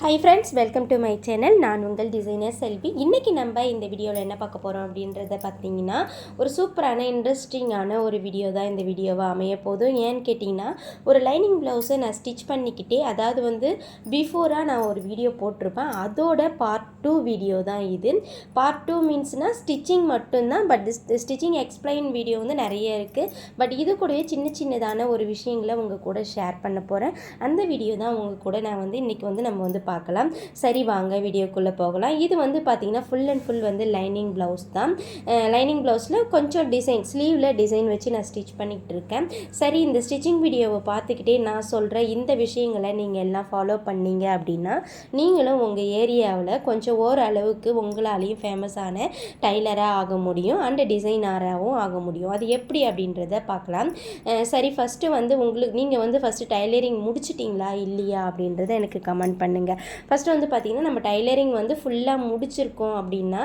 Hi friends welcome to my channel நான் உங்கள் designer செல்வி. இன்றைக்கி நம்ம இந்த வீடியோவில் என்ன பார்க்க போகிறோம் அப்படின்றத பார்த்தீங்கன்னா ஒரு சூப்பரான இன்ட்ரெஸ்டிங்கான ஒரு வீடியோ தான் இந்த வீடியோவாக அமைய போதும் ஏன்னு கேட்டிங்கன்னா ஒரு லைனிங் ப்ளவுஸை நான் ஸ்டிச் பண்ணிக்கிட்டே அதாவது வந்து பிஃபோராக நான் ஒரு வீடியோ போட்டிருப்பேன். அதோட பார்ட் டூ வீடியோ தான் இது. பார்ட் டூ மீன்ஸ்னால் ஸ்டிச்சிங் மட்டும்தான் பட் ஸ்டிச்சிங் எக்ஸ்பிளைன் வீடியோ வந்து நிறைய இருக்குது பட் இது கூடவே சின்ன சின்னதான ஒரு விஷயங்களை உங்கள் கூட ஷேர் பண்ண போகிறேன் அந்த வீடியோ தான் உங்கள் கூட நான் வந்து இன்றைக்கி வந்து நம்ம வந்து பார்க்கலாம். சரி வாங்க வீடியோக்குள்ளே போகலாம். இது வந்து பார்த்திங்கன்னா ஃபுல் அண்ட் ஃபுல் வந்து லைனிங் ப்ளவுஸ் தான். லைனிங் ப்ளவுஸில் கொஞ்சம் டிசைன் ஸ்லீவில் டிசைன் வச்சு நான் ஸ்டிச் பண்ணிக்கிட்டு இருக்கேன். சரி இந்த ஸ்டிச்சிங் வீடியோவை பார்த்துக்கிட்டே நான் சொல்கிற இந்த விஷயங்களை நீங்கள் எல்லாம் ஃபாலோ பண்ணீங்க அப்படின்னா நீங்களும் உங்கள் ஏரியாவில் கொஞ்சம் ஓரளவுக்கு உங்களாலேயும் ஃபேமஸான டைலராக ஆக முடியும். அண்ட் டிசைனராகவும் ஆக முடியும். அது எப்படி அப்படின்றத பார்க்கலாம். சரி ஃபஸ்ட்டு வந்து உங்களுக்கு நீங்கள் வந்து ஃபஸ்ட்டு டைலரிங் முடிச்சிட்டிங்களா இல்லையா அப்படின்றத எனக்கு கமெண்ட் பண்ணுங்கள் ஃபஸ்ட்டு வந்து பார்த்திங்கன்னா நம்ம டைலரிங் வந்து ஃபுல்லாக முடிச்சிருக்கோம் அப்படின்னா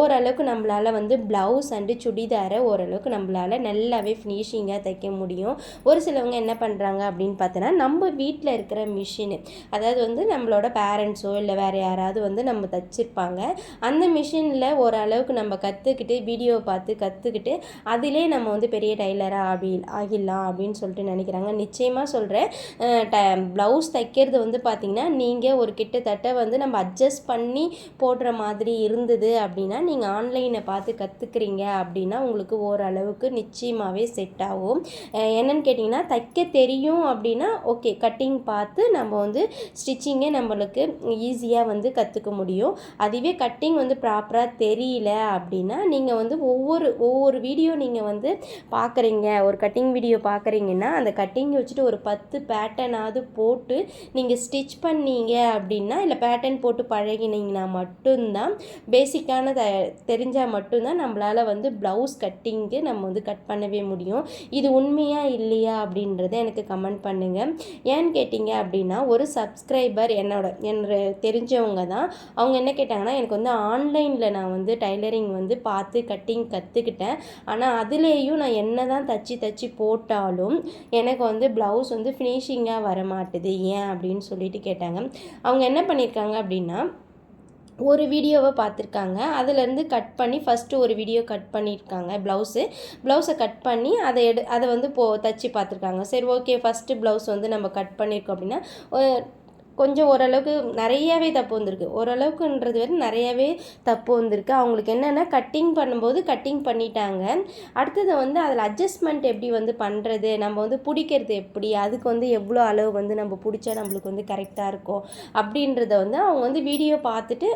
ஓரளவுக்கு நம்மளால் வந்து ப்ளவுஸ் அண்டு சுடிதாரை ஓரளவுக்கு நம்மளால் நல்லாவே ஃபினிஷிங்காக தைக்க முடியும். ஒரு சிலவங்க என்ன பண்ணுறாங்க அப்படின்னு பார்த்தோன்னா நம்ம வீட்டில் இருக்கிற மிஷினு அதாவது வந்து நம்மளோட பேரண்ட்ஸோ இல்லை வேறு யாராவது வந்து நம்ம தைச்சிருப்பாங்க. அந்த மிஷினில் ஓரளவுக்கு நம்ம கற்றுக்கிட்டு வீடியோ பார்த்து கற்றுக்கிட்டு அதிலே நம்ம வந்து பெரிய டைலராக ஆகி ஆகிடலாம் அப்படின்னு சொல்லிட்டு நினைக்கிறாங்க. நிச்சயமாக சொல்கிறேன் ப்ளவுஸ் தைக்கிறது வந்து பார்த்திங்கன்னா நீங்கள் ஒரு கிட்டத்தட்ட வந்து நம்ம அட்ஜஸ்ட் பண்ணி போடுற மாதிரி இருந்தது அப்படின்னா நீங்கள் ஆன்லைனை பார்த்து கற்றுக்குறீங்க அப்படின்னா உங்களுக்கு ஓரளவுக்கு நிச்சயமாகவே செட் ஆகும். என்னென்னு என்னன்னு கேட்டிங்கன்னா தைக்க தெரியும் அப்படின்னா ஓகே கட்டிங் பார்த்து நம்ம வந்து ஸ்டிச்சிங்கே நம்மளுக்கு ஈஸியாக வந்து கற்றுக்க முடியும். அதுவே கட்டிங் வந்து ப்ராப்பராக தெரியல அப்படின்னா நீங்கள் வந்து ஒவ்வொரு ஒவ்வொரு வீடியோ நீங்கள் வந்து பார்க்குறீங்க. ஒரு கட்டிங் வீடியோ பார்க்குறீங்கன்னா அந்த கட்டிங் வச்சுட்டு ஒரு பத்து பேட்டர்னாவது போட்டு நீங்கள் ஸ்டிச் பண்ணீங்க அப்படின்னா இல்லை பேட்டர்ன் போட்டு பழகினீங்கன்னா மட்டும்தான் பேசிக்கான த தெரிஞ்சால் மட்டும்தான் நம்மளால் வந்து ப்ளவுஸ் கட்டிங்க்கு நம்ம வந்து கட் பண்ணவே முடியும். இது உண்மையாக இல்லையா அப்படின்றத எனக்கு கமெண்ட் பண்ணுங்கள் ஏன்னு கேட்டிங்க அப்படின்னா ஒரு சப்ஸ்கிரைபர் என்னோட என்னோட தெரிஞ்சவங்க தான். அவங்க என்ன கேட்டாங்கன்னா எனக்கு வந்து ஆன்லைனில் நான் வந்து டைலரிங் வந்து பார்த்து கட்டிங் கற்றுக்கிட்டேன் ஆனால் அதுலேயும் நான் என்ன தான் தச்சு தச்சு போட்டாலும் எனக்கு வந்து ப்ளவுஸ் வந்து ஃபினிஷிங்காக வர மாட்டுது ஏன் அப்படின்னு சொல்லிட்டு கேட்டாங்க. அவங்க என்ன பண்ணியிருக்காங்க அப்படின்னா ஒரு வீடியோவை பார்த்துருக்காங்க. அதுலேருந்து கட் பண்ணி ஃபஸ்ட்டு ஒரு வீடியோ கட் பண்ணியிருக்காங்க ப்ளவுஸு ப்ளவுஸை கட் பண்ணி அதை எடு அதை வந்து போ தச்சு பார்த்துருக்காங்க. சரி ஓகே ஃபஸ்ட்டு ப்ளவுஸ் வந்து நம்ம கட் பண்ணியிருக்கோம் அப்படின்னா கொஞ்சம் ஓரளவுக்கு நிறையாவே தப்பு வந்திருக்கு. ஓரளவுக்குன்றது வந்து நிறையாவே தப்பு வந்திருக்கு. அவங்களுக்கு என்னென்னா கட்டிங் பண்ணும்போது கட்டிங் பண்ணிட்டாங்க. அடுத்தது வந்து அதில் அட்ஜஸ்ட்மெண்ட் எப்படி வந்து பண்ணுறது நம்ம வந்து பிடிக்கிறது எப்படி? அதுக்கு வந்து எவ்வளோ அளவு வந்து நம்ம பிடிச்சா நம்மளுக்கு வந்து கரெக்டாக இருக்கும்? அப்படின்றத வந்து அவங்க வந்து வீடியோ பார்த்துட்டு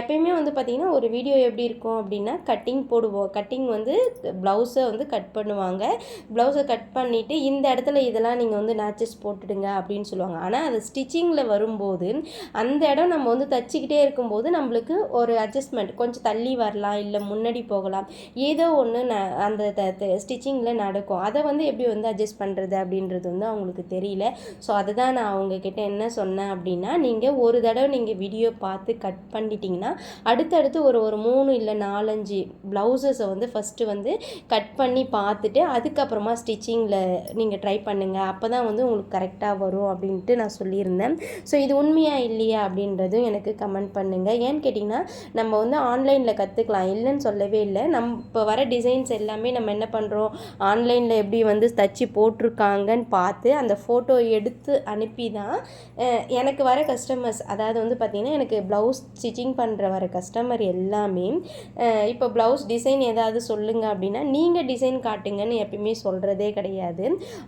எப்பயுமே வந்து பார்த்திங்கன்னா ஒரு வீடியோ எப்படி இருக்கும் அப்படின்னா கட்டிங் போடுவோம் கட்டிங் வந்து ப்ளவுஸை வந்து கட் பண்ணுவாங்க. ப்ளவுஸை கட் பண்ணிவிட்டு இந்த இடத்துல இதெல்லாம் நீங்கள் வந்து நேச்சஸ் போட்டுடுங்க அப்படின்னு சொல்லுவாங்க. ஆனால் அது ஸ்டிச்சிங்கில் வரும்போது அந்த இடம் நம்ம வந்து தச்சிக்கிட்டே இருக்கும்போது நம்மளுக்கு ஒரு அட்ஜஸ்ட்மெண்ட் கொஞ்சம் தள்ளி வரலாம் இல்லை முன்னாடி போகலாம். ஏதோ ஒன்று ந அந்த ஸ்டிச்சிங்கில் நடக்கும். அதை வந்து எப்படி வந்து அட்ஜஸ்ட் பண்ணுறது அப்படின்றது வந்து அவங்களுக்கு தெரியல. ஸோ அதை தான் நான் அவங்கக்கிட்ட என்ன சொன்னேன் அப்படின்னா நீங்கள் ஒரு தடவை நீங்கள் வீடியோ பார்த்து கட் பண்ணிட்டீங்கன்னா அடுத்தடுத்து ஒரு ஒரு மூணு இல்லை நாலஞ்சு ப்ளவுசஸை வந்து ஃபஸ்ட்டு வந்து கட் பண்ணி பார்த்துட்டு அதுக்கப்புறமா ஸ்டிச்சிங்கில் நீங்கள் ட்ரை பண்ணுங்கள் அப்போ தான் வந்து உங்களுக்கு கரெக்டாக வரும் அப்படின்ட்டு நான் சொல்லியிருந்தேன். ஸோ இது உண்மையா இல்லையா அப்படின்றதும் எனக்கு கமெண்ட் பண்ணுங்கள் ஏன்னு கேட்டிங்கன்னா நம்ம வந்து ஆன்லைனில் கற்றுக்கலாம் இல்லைன்னு சொல்லவே இல்லை. நம்ம இப்போ வர டிசைன்ஸ் எல்லாமே நம்ம என்ன பண்ணுறோம் ஆன்லைனில் எப்படி வந்து தச்சு போட்டிருக்காங்கன்னு பார்த்து அந்த ஃபோட்டோ எடுத்து அனுப்பி தான் எனக்கு வர கஸ்டமர்ஸ் அதாவது வந்து பார்த்திங்கன்னா எனக்கு ப்ளவுஸ் ஸ்டிச்சிங் பண்ணுற வர கஸ்டமர் எல்லாமே இப்போ ப்ளவுஸ் டிசைன் ஏதாவது சொல்லுங்க அப்படின்னா நீங்கள் டிசைன் காட்டுங்கன்னு எப்பயுமே சொல்கிறதே கிடையாது.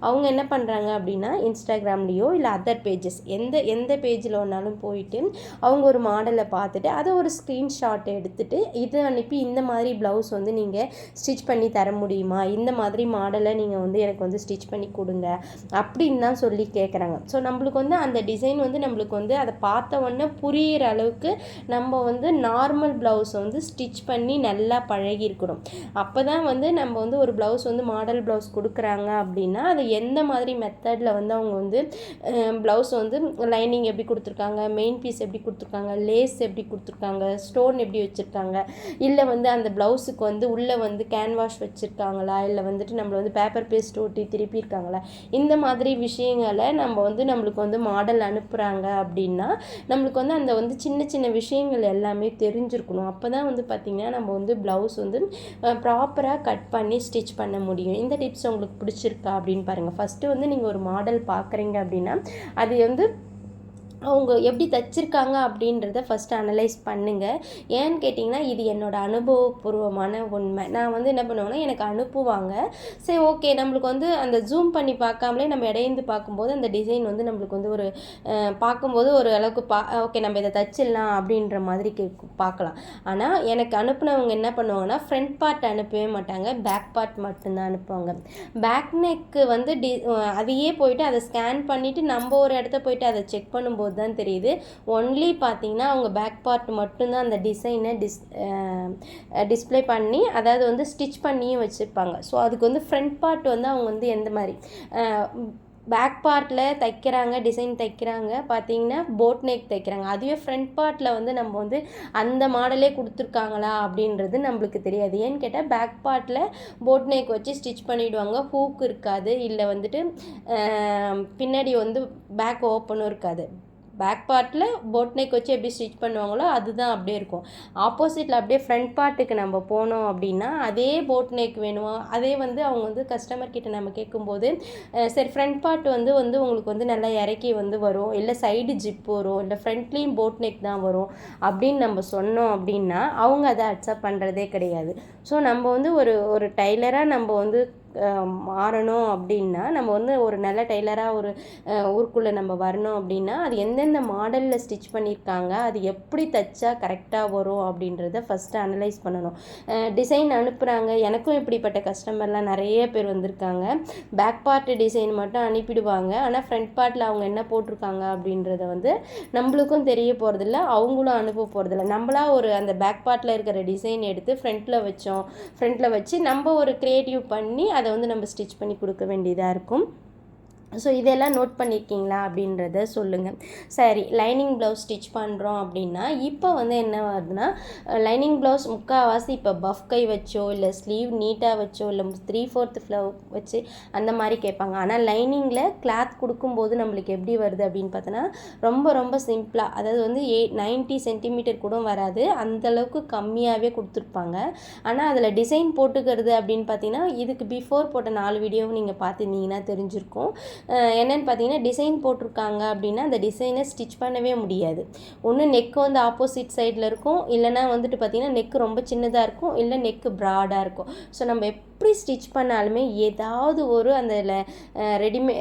அவங்க என்ன பண்ணுறாங்க அப்படின்னா இன்ஸ்டாகிராம்லேயோ இல்லை அதர் பேஜஸ் எந்த எந்த பேஜில் வேணாலும் போயிட்டு அவங்க ஒரு மாடலை பார்த்துட்டு அதை ஒரு ஸ்க்ரீன்ஷாட் எடுத்துட்டு இது அனுப்பி இந்த மாதிரி ப்ளவுஸ் வந்து நீங்கள் ஸ்டிச் பண்ணி தர முடியுமா? இந்த மாதிரி மாடலை நீங்கள் வந்து எனக்கு வந்து ஸ்டிச் பண்ணி கொடுங்க அப்படின்னு தான் சொல்லி கேட்குறாங்க ஸோ நம்மளுக்கு வந்து அந்த டிசைன் வந்து நம்மளுக்கு வந்து அதை பார்த்த உடனே புரியிற அளவுக்கு நம்ம வந்து நார்மல் ப்ளவுஸை வந்து ஸ்டிச் பண்ணி நல்லா பழகியிருக்கணும் அப்போ தான் வந்து நம்ம வந்து ஒரு ப்ளவுஸ் வந்து மாடல் ப்ளவுஸ் கொடுக்குறாங்க அப்படின்னா அது எந்த மாதிரி மெத்தடில் வந்து அவங்க வந்து ப்ளவுஸ் வந்து லைனிங் லைனிங் எப்படி கொடுத்துருக்காங்க மெயின் பீஸ் எப்படி கொடுத்துருக்காங்க லேஸ் எப்படி கொடுத்துருக்காங்க ஸ்டோன் எப்படி வச்சுருக்காங்க இல்லை வந்து அந்த ப்ளவுஸுக்கு வந்து உள்ளே வந்து கேன்வாஷ் வச்சுருக்காங்களா இல்லை வந்துட்டு நம்மளை வந்து பேப்பர் பேஸ்ட் ஒட்டி திருப்பியிருக்காங்களா இந்த மாதிரி விஷயங்களை நம்ம வந்து நம்மளுக்கு வந்து மாடல் அனுப்புகிறாங்க அப்படின்னா நம்மளுக்கு வந்து அந்த வந்து சின்ன சின்ன விஷயங்கள் எல்லாமே தெரிஞ்சிருக்கணும். அப்போ தான் வந்து பார்த்திங்கன்னா நம்ம வந்து ப்ளவுஸ் வந்து ப்ராப்பராக கட் பண்ணி ஸ்டிச் பண்ண முடியும். இந்த டிப்ஸ் உங்களுக்கு பிடிச்சிருக்கா அப்படின்னு பாருங்கள் ஃபஸ்ட்டு வந்து நீங்கள் ஒரு மாடல் பார்க்குறீங்க அப்படின்னா அது வந்து அவங்க எப்படி தச்சிருக்காங்க அப்படின்றத ஃபஸ்ட்டு அனலைஸ் பண்ணுங்கள் ஏன்னு கேட்டிங்கன்னா இது என்னோடய அனுபவபூர்வமான உண்மை. நான் வந்து என்ன பண்ணுவேன்னா எனக்கு அனுப்புவாங்க. சரி ஓகே நம்மளுக்கு வந்து அந்த ஜூம் பண்ணி பார்க்காமலே நம்ம இடையந்து பார்க்கும்போது அந்த டிசைன் வந்து நம்மளுக்கு வந்து ஒரு பார்க்கும்போது ஒரு அளவுக்கு பா ஓகே நம்ம இதை தச்சிடலாம் அப்படின்ற மாதிரி பார்க்கலாம். ஆனால் எனக்கு அனுப்புனவங்க என்ன பண்ணுவாங்கன்னா ஃப்ரண்ட் பார்ட் அனுப்பவே மாட்டாங்க. பேக் பார்ட் மட்டும்தான் அனுப்புவாங்க. பேக் நெக்கு வந்து டி அதையே போயிட்டு அதை ஸ்கேன் பண்ணிவிட்டு நம்ம ஒரு இடத்த போயிட்டு அதை செக் பண்ணும்போது போது தான் தெரியுது. ஒன்லி பார்த்தீங்கன்னா அவங்க பேக் பார்ட் மட்டும்தான் அந்த டிசைனை டிஸ் டிஸ்பிளே பண்ணி அதாவது வந்து ஸ்டிச் பண்ணியும் வச்சுருப்பாங்க. ஸோ அதுக்கு வந்து ஃப்ரண்ட் பார்ட் வந்து அவங்க வந்து எந்த மாதிரி? பேக் பார்ட்டில் தைக்கிறாங்க டிசைன் தைக்கிறாங்க. பார்த்தீங்கன்னா போட் நெக் தைக்கிறாங்க. அதுவே ஃப்ரண்ட் பார்ட்டில் வந்து நம்ம வந்து அந்த மாடலே கொடுத்துருக்காங்களா அப்படின்றது நம்மளுக்கு தெரியாது. ஏன்னு கேட்டால் பேக் பார்ட்டில் போட் நெக் வச்சு ஸ்டிச் பண்ணிவிடுவாங்க ஹூக் இருக்காது. இல்லை வந்துட்டு பின்னாடி வந்து பேக் ஓப்பனும் இருக்காது. பேக் பார்ட்டில் போட் நெக் வச்சு எப்படி ஸ்டிச் பண்ணுவாங்களோ அதுதான் அப்படியே இருக்கும். ஆப்போசிட்டில் அப்படியே ஃப்ரண்ட் பார்ட்டுக்கு நம்ம போனோம் அப்படின்னா அதே போட் நெக் வேணுமா? அதே வந்து அவங்க வந்து கஸ்டமர் கிட்ட நம்ம கேட்கும்போது சரி ஃப்ரண்ட் பார்ட் வந்து வந்து உங்களுக்கு வந்து நல்லா இறக்கி வந்து வரும். இல்லை சைடு ஜிப் வரும். இல்லை ஃப்ரண்ட்லேயும் போட் நெக் தான் வரும் அப்படின்னு நம்ம சொன்னோம் அப்படின்னா அவங்க அதை அக்செப்ட் பண்ணுறதே கிடையாது. ஸோ நம்ம வந்து ஒரு ஒரு டைலராக நம்ம வந்து மாறணும் அப்படின்னா நம்ம வந்து ஒரு நல்ல டெய்லராக ஒரு ஊருக்குள்ளே நம்ம வரணும் அப்படின்னா அது எந்தெந்த மாடலில் ஸ்டிச் பண்ணியிருக்காங்க அது எப்படி தைச்சா கரெக்டாக வரும் அப்படின்றத ஃபஸ்ட்டு அனலைஸ் பண்ணணும். டிசைன் அனுப்புகிறாங்க எனக்கும் இப்படிப்பட்ட கஸ்டமர்லாம் நிறைய பேர் வந்திருக்காங்க. பேக் பார்ட் டிசைன் மட்டும் அனுப்பிடுவாங்க. ஆனால் ஃப்ரண்ட் பார்ட்டில் அவங்க என்ன போட்டிருக்காங்க அப்படின்றத வந்து நம்மளுக்கும் தெரிய போகிறதில்ல அவங்களும் அனுப்ப போகிறதில்ல நம்மளா ஒரு அந்த பேக் பார்ட்டில் இருக்கிற டிசைன் எடுத்து ஃப்ரண்ட்டில் வச்சோம். ஃப்ரண்ட்டில் வச்சு நம்ம ஒரு க்ரியேட்டிவ் பண்ணி அதை வந்து நம்ம ஸ்டிச் பண்ணி கொடுக்க வேண்டியதாக இருக்கும். ஸோ இதெல்லாம் நோட் பண்ணியிருக்கீங்களா அப்படின்றத சொல்லுங்கள் சரி லைனிங் ப்ளவுஸ் ஸ்டிச் பண்ணுறோம் அப்படின்னா இப்போ வந்து என்ன வருதுன்னா லைனிங் ப்ளவுஸ் முக்கால்வாசி இப்போ பஃப் கை வச்சோ இல்லை ஸ்லீவ் நீட்டாக வச்சோ இல்லை த்ரீ ஃபோர்த் ஃப்ளவ் வச்சு அந்த மாதிரி கேட்பாங்க. ஆனால் லைனிங்கில் கிளாத் கொடுக்கும்போது நம்மளுக்கு எப்படி வருது அப்படின்னு பார்த்தோன்னா ரொம்ப ரொம்ப சிம்பிளாக அதாவது வந்து எயிட் நைன்ட்டி சென்டிமீட்டர் கூட வராது. அந்தளவுக்கு கம்மியாகவே கொடுத்துருப்பாங்க. ஆனால் அதில் டிசைன் போட்டுக்கிறது அப்படின்னு பார்த்தீங்கன்னா இதுக்கு பிஃபோர் போட்ட நாலு வீடியோவும் நீங்கள் பார்த்துருந்தீங்கன்னா தெரிஞ்சிருக்கும். என்னென்னு பார்த்தீங்கன்னா டிசைன் போட்டிருக்காங்க அப்படின்னா அந்த டிசைனை ஸ்டிச் பண்ணவே முடியாது. ஒன்று நெக் வந்து ஆப்போசிட் சைடில் இருக்கும். இல்லைனா வந்துட்டு பார்த்திங்கன்னா நெக்கு ரொம்ப சின்னதாக இருக்கும். இல்லை நெக்கு ப்ராடாக இருக்கும். ஸோ நம்ம எப்படி ஸ்டிச் பண்ணாலுமே ஏதாவது ஒரு அந்த ரெடிமே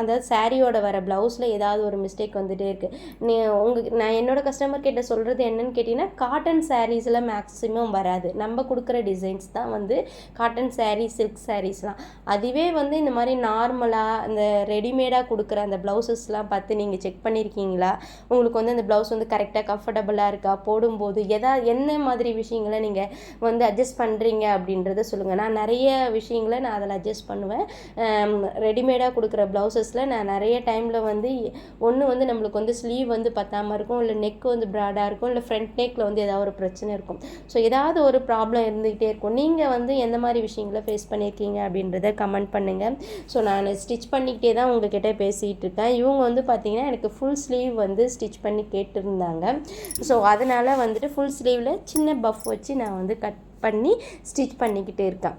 அந்த சாரியோட வர ப்ளவுஸில் ஏதாவது ஒரு மிஸ்டேக் வந்துகிட்டே இருக்குது நீ உங்கள் நான் என்னோடய கஸ்டமர் கிட்ட சொல்கிறது என்னன்னு கேட்டிங்கன்னா காட்டன் சாரீஸில் மேக்ஸிமம் வராது. நம்ம கொடுக்குற டிசைன்ஸ் தான் வந்து காட்டன் சாரீ சில்க் சாரீஸ்லாம் அதுவே வந்து இந்த மாதிரி நார்மலாக அந்த ரெடிமேடாக கொடுக்குற அந்த ப்ளவுசஸ்லாம் பார்த்து நீங்கள் செக் பண்ணியிருக்கீங்களா உங்களுக்கு வந்து அந்த ப்ளவுஸ் வந்து கரெக்டாக கம்ஃபர்டபுளாக இருக்கா? போடும்போது எதா என்ன மாதிரி விஷயங்களை நீங்கள் வந்து அட்ஜஸ்ட் பண்ணுறீங்க அப்படின்றத சொல்லுங்கள் நான் நிறைய விஷயங்களை நான் அதில் அட்ஜஸ்ட் பண்ணுவேன். ரெடிமேடாக கொடுக்குற ப்ளவுசஸில் நான் நிறைய டைமில் வந்து ஒன்று வந்து நம்மளுக்கு வந்து ஸ்லீவ் வந்து பத்தாமல் இருக்கும் இல்லை நெக் வந்து ப்ராடாக இருக்கும் இல்லை ஃப்ரண்ட் நெக்கில் வந்து ஏதாவது ஒரு பிரச்சனை இருக்கும். ஸோ ஏதாவது ஒரு ப்ராப்ளம் இருந்துக்கிட்டே இருக்கும். நீங்கள் வந்து எந்த மாதிரி விஷயங்களை ஃபேஸ் பண்ணியிருக்கீங்க அப்படின்றத கமெண்ட் பண்ணுங்கள் ஸோ நான் ஸ்டிச் பண்ணிக்கிட்டே தான் உங்ககிட்ட பேசிகிட்டு இருக்கேன். இவங்க வந்து பார்த்திங்கன்னா எனக்கு ஃபுல் ஸ்லீவ் வந்து ஸ்டிச் பண்ணி கேட்டிருந்தாங்க. ஸோ அதனால் வந்துட்டு ஃபுல் ஸ்லீவில் சின்ன பஃப் வச்சு நான் வந்து கட் பண்ணி ஸ்டிச் பண்ணிக்கிட்டே இருக்கேன்.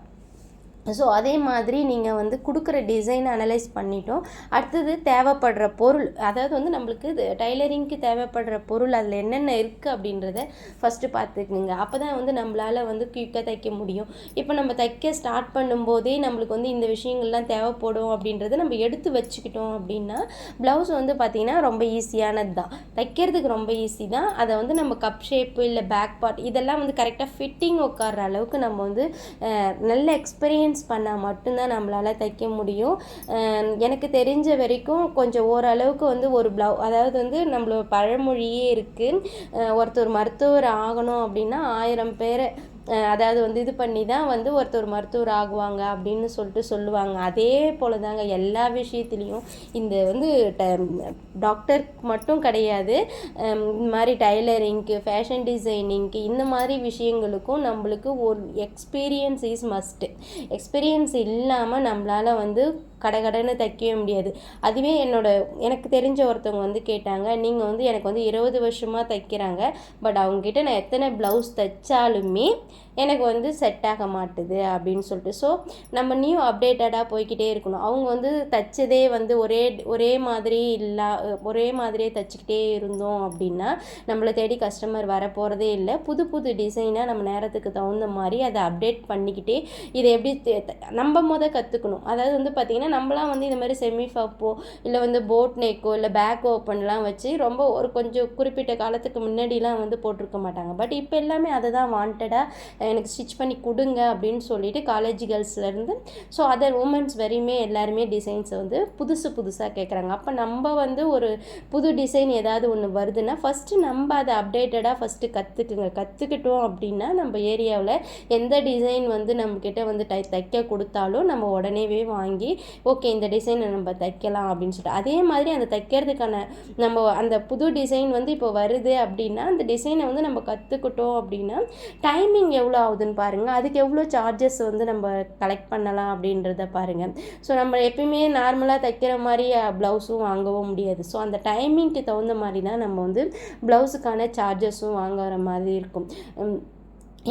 ஸோ அதே மாதிரி நீங்கள் வந்து கொடுக்குற டிசைன் அனலைஸ் பண்ணிட்டோம். அடுத்தது தேவைப்படுற பொருள் அதாவது வந்து நம்மளுக்கு டைலரிங்க்கு தேவைப்படுற பொருள் அதில் என்னென்ன இருக்குது அப்படின்றத ஃபஸ்ட்டு பார்த்துக்குங்க. அப்போ தான் வந்து நம்மளால் வந்து குயிக்காக தைக்க முடியும். இப்போ நம்ம தைக்க ஸ்டார்ட் பண்ணும்போதே நம்மளுக்கு வந்து இந்த விஷயங்கள்லாம் தேவைப்படும் அப்படின்றத நம்ம எடுத்து வச்சுக்கிட்டோம் அப்படின்னா ப்ளவுஸ் வந்து பார்த்திங்கன்னா ரொம்ப ஈஸியானது தான் தைக்கிறதுக்கு ரொம்ப ஈஸி தான் அதை வந்து நம்ம கப் ஷேப்பு இல்லை பேக் பார்ட் இதெல்லாம் வந்து கரெக்டாக ஃபிட்டிங் உட்கார்ற அளவுக்கு நம்ம வந்து நல்ல எக்ஸ்பீரியன்ஸ் மெயின்டெனன்ஸ் பண்ணால் மட்டும்தான் நம்மளால் தைக்க முடியும். எனக்கு தெரிஞ்ச வரைக்கும் கொஞ்சம் ஓரளவுக்கு வந்து ஒரு ப்ளவு அதாவது வந்து நம்மளோட பழமொழியே இருக்குது ஒருத்தர் மருத்துவர் ஆகணும் அப்படின்னா ஆயிரம் பேரை அதாவது வந்து இது பண்ணி தான் வந்து ஒருத்தர் மருத்துவர் ஆகுவாங்க அப்படின்னு சொல்லிட்டு சொல்லுவாங்க. அதே போல் தாங்க எல்லா விஷயத்துலேயும் இந்த வந்து டாக்டருக்கு மட்டும் கிடையாது இந்த மாதிரி டைலரிங்க்கு ஃபேஷன் டிசைனிங்க்கு இந்த மாதிரி விஷயங்களுக்கும் நம்மளுக்கு ஒரு எக்ஸ்பீரியன்ஸ் இஸ் மஸ்ட்டு எக்ஸ்பீரியன்ஸ் இல்லாமல் நம்மளால் வந்து கடகடன்னு தைக்கவே முடியாது. அதுவே என்னோட எனக்கு தெரிஞ்ச ஒருத்தவங்க வந்து கேட்டாங்க நீங்கள் வந்து எனக்கு வந்து இருபது வருஷமாக தைக்கிறாங்க பட் அவங்கக்கிட்ட நான் எத்தனை ப்ளவுஸ் தைச்சாலுமே எனக்கு வந்து செட் ஆக மாட்டுது அப்படின்னு சொல்லிட்டு. ஸோ நம்ம நியூ அப்டேட்டடாக போய்க்கிட்டே இருக்கணும். அவங்க வந்து தைச்சதே வந்து ஒரே ஒரே மாதிரி இல்லா ஒரே மாதிரியே தைச்சிக்கிட்டே இருந்தோம் அப்படின்னா நம்மளை தேடி கஸ்டமர் வர போகிறதே இல்லை. புது புது டிசைனாக நம்ம நேரத்துக்கு தகுந்த மாதிரி அதை அப்டேட் பண்ணிக்கிட்டே இதை எப்படி த- நம்ம முத கற்றுக்கணும் அதாவது வந்து பார்த்திங்கன்னா நம்மளாம் வந்து இந்த மாதிரி செமி ஃபப்போ இல்லை வந்து போட் நெக்கோ இல்லை பேக் ஓப்பன்லாம் வச்சு ரொம்ப ஒரு கொஞ்சம் குறிப்பிட்ட காலத்துக்கு முன்னாடிலாம் வந்து போட்டிருக்க மாட்டாங்க. பட் இப்போ எல்லாமே அதை தான் வாண்டடாக எனக்கு ஸ்டிச் பண்ணி கொடுங்க அப்படின்னு சொல்லிட்டு காலேஜ் கேர்ள்ஸ்லேருந்து ஸோ அதர் உமன்ஸ் வரையுமே எல்லாருமே டிசைன்ஸை வந்து புதுசு புதுசாக கேட்குறாங்க அப்போ நம்ம வந்து ஒரு புது டிசைன் ஏதாவது ஒன்று வருதுன்னா ஃபஸ்ட்டு நம்ம அதை அப்டேட்டடாக ஃபஸ்ட்டு கற்றுக்குங்க கற்றுக்கிட்டோம் அப்படின்னா நம்ம ஏரியாவில் எந்த டிசைன் வந்து நம்மக்கிட்ட வந்து தைக்க கொடுத்தாலும் நம்ம உடனேவே வாங்கி ஓகே இந்த டிசைனை நம்ம தைக்கலாம் அப்படின்னு சொல்லிட்டு. அதே மாதிரி அந்த தைக்கிறதுக்கான நம்ம அந்த புது டிசைன் வந்து இப்போ வருது அப்படின்னா அந்த டிசைனை வந்து நம்ம கற்றுக்கிட்டோம் அப்படின்னா டைமிங் எவ்வளோ ஆகுதுன்னு பாருங்கள் அதுக்கு எவ்வளோ சார்ஜஸ் வந்து நம்ம கலெக்ட் பண்ணலாம் அப்படின்றத பாருங்கள் ஸோ நம்ம எப்பயுமே நார்மலாக தைக்கிற மாதிரி ப்ளவுஸும் வாங்கவும் முடியாது. ஸோ அந்த டைமிங்க்கு தகுந்த மாதிரி தான் நம்ம வந்து ப்ளவுஸுக்கான சார்ஜஸும் வாங்குற மாதிரி இருக்கும்.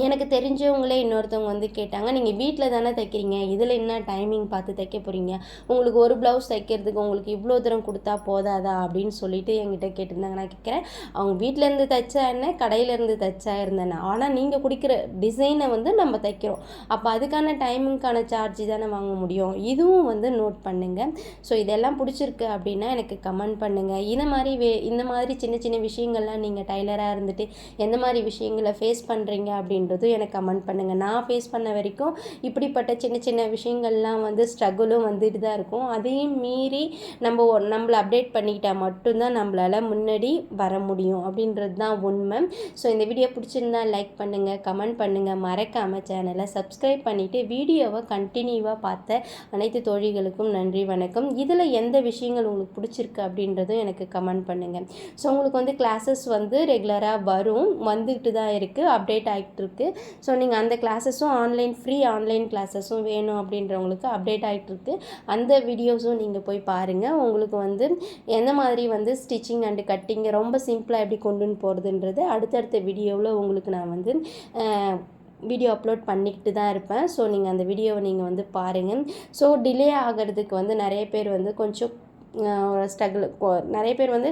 எனக்கு தெரிஞ்சவங்களே இன்னொருத்தவங்க வந்து கேட்டாங்க நீங்கள் வீட்டில் தானே தைக்கிறீங்க? இதில் என்ன டைமிங் பார்த்து தைக்க போகிறீங்க உங்களுக்கு ஒரு ப்ளவுஸ் தைக்கிறதுக்கு உங்களுக்கு இவ்வளோ தூரம் கொடுத்தா போதாதா? அப்படின்னு சொல்லிட்டு என்கிட்ட கேட்டிருந்தாங்க. நான் கேட்குறேன் அவங்க வீட்டிலேருந்து தைச்சா என்ன? கடையிலேருந்து தைச்சா இருந்தேன் ஆனால் நீங்கள் குடிக்கிற டிசைனை வந்து நம்ம தைக்கிறோம். அப்போ அதுக்கான டைமிங்க்கான சார்ஜ் தானே வாங்க முடியும். இதுவும் வந்து நோட் பண்ணுங்கள் ஸோ இதெல்லாம் பிடிச்சிருக்கு அப்படின்னா எனக்கு கமெண்ட் பண்ணுங்கள் இந்த மாதிரி வே இந்த மாதிரி சின்ன சின்ன விஷயங்கள்லாம் நீங்கள் டைலராக இருந்துட்டு எந்த மாதிரி விஷயங்களை ஃபேஸ் பண்ணுறீங்க அப்படின்னு அப்படின்றதும் எனக்கு கமெண்ட் பண்ணுங்கள் நான் ஃபேஸ் பண்ண வரைக்கும் இப்படிப்பட்ட சின்ன சின்ன விஷயங்கள்லாம் வந்து ஸ்ட்ரகுலும் வந்துட்டு தான் இருக்கும். அதையும் மீறி நம்ம ஒ- நம்மளை அப்டேட் பண்ணிக்கிட்டால் மட்டும்தான் நம்மளால் முன்னாடி வர முடியும். அப்படின்றது தான் உண்மை. ஸோ இந்த வீடியோ பிடிச்சிருந்தா லைக் பண்ணுங்கள் கமெண்ட் பண்ணுங்கள் மறக்காமல் சேனலை சப்ஸ்கிரைப் பண்ணிவிட்டு வீடியோவை கண்டினியூவாக பார்த்த அனைத்து தோழிகளுக்கும் நன்றி வணக்கம். இதில் எந்த விஷயங்கள் உங்களுக்கு பிடிச்சிருக்கு அப்படின்றதும் எனக்கு கமெண்ட் பண்ணுங்கள் ஸோ உங்களுக்கு வந்து கிளாஸஸ் வந்து ரெகுலராக வரும். வந்துட்டு தான் இருக்குது அப்டேட் ஆகிட்டு இருக்கு. ஸோ நீங்கள் அந்த கிளாஸஸும் ஆன்லைன் ஃப்ரீ ஆன்லைன் கிளாஸஸும் வேணும் அப்படின்றவங்களுக்கு அப்டேட் ஆகிட்டுருக்கு அந்த வீடியோஸும் நீங்கள் போய் பாருங்கள் உங்களுக்கு வந்து எந்த மாதிரி வந்து ஸ்டிச்சிங் அண்டு கட்டிங் ரொம்ப சிம்பிளாக எப்படி கொண்டுன்னு போகிறதுன்றது அடுத்தடுத்த வீடியோவில் உங்களுக்கு நான் வந்து வீடியோ அப்லோட் பண்ணிக்கிட்டு தான் இருப்பேன். ஸோ நீங்கள் அந்த வீடியோவை நீங்கள் வந்து பாருங்கள் ஸோ டிலே ஆகிறதுக்கு வந்து நிறைய பேர் வந்து கொஞ்சம் ஸ்ட்ரகிள் நிறைய பேர் வந்து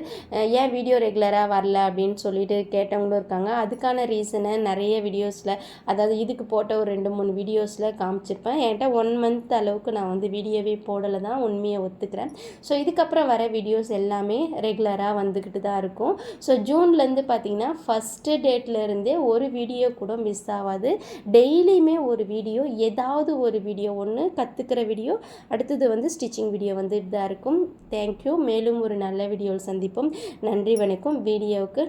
ஏன் வீடியோ ரெகுலராக வரல அப்படின்னு சொல்லிட்டு கேட்டவங்களும் இருக்காங்க. அதுக்கான ரீசனை நிறைய வீடியோஸில் அதாவது இதுக்கு போட்ட ஒரு ரெண்டு மூணு வீடியோஸில் காமிச்சிருப்பேன். என்கிட்ட ஒன் மந்த் அளவுக்கு நான் வந்து வீடியோவே போடலை தான் உண்மையை ஒத்துக்கிறேன். ஸோ இதுக்கப்புறம் வர வீடியோஸ் எல்லாமே ரெகுலராக வந்துக்கிட்டு தான் இருக்கும். ஸோ ஜூன்லேருந்து பார்த்தீங்கன்னா ஃபஸ்ட்டு டேட்லேருந்தே ஒரு வீடியோ கூட மிஸ் ஆகாது. டெய்லியுமே ஒரு வீடியோ ஏதாவது ஒரு வீடியோ ஒன்று கற்றுக்கிற வீடியோ அடுத்தது வந்து ஸ்டிச்சிங் வீடியோ வந்துட்டு தான் இருக்கும். தேங்க்யூ மேலும் ஒரு நல்ல வீடியோவில் சந்திப்போம். நன்றி வணக்கம். வீடியோவுக்கு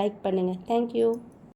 லைக் பண்ணுங்கள் தேங்க்யூ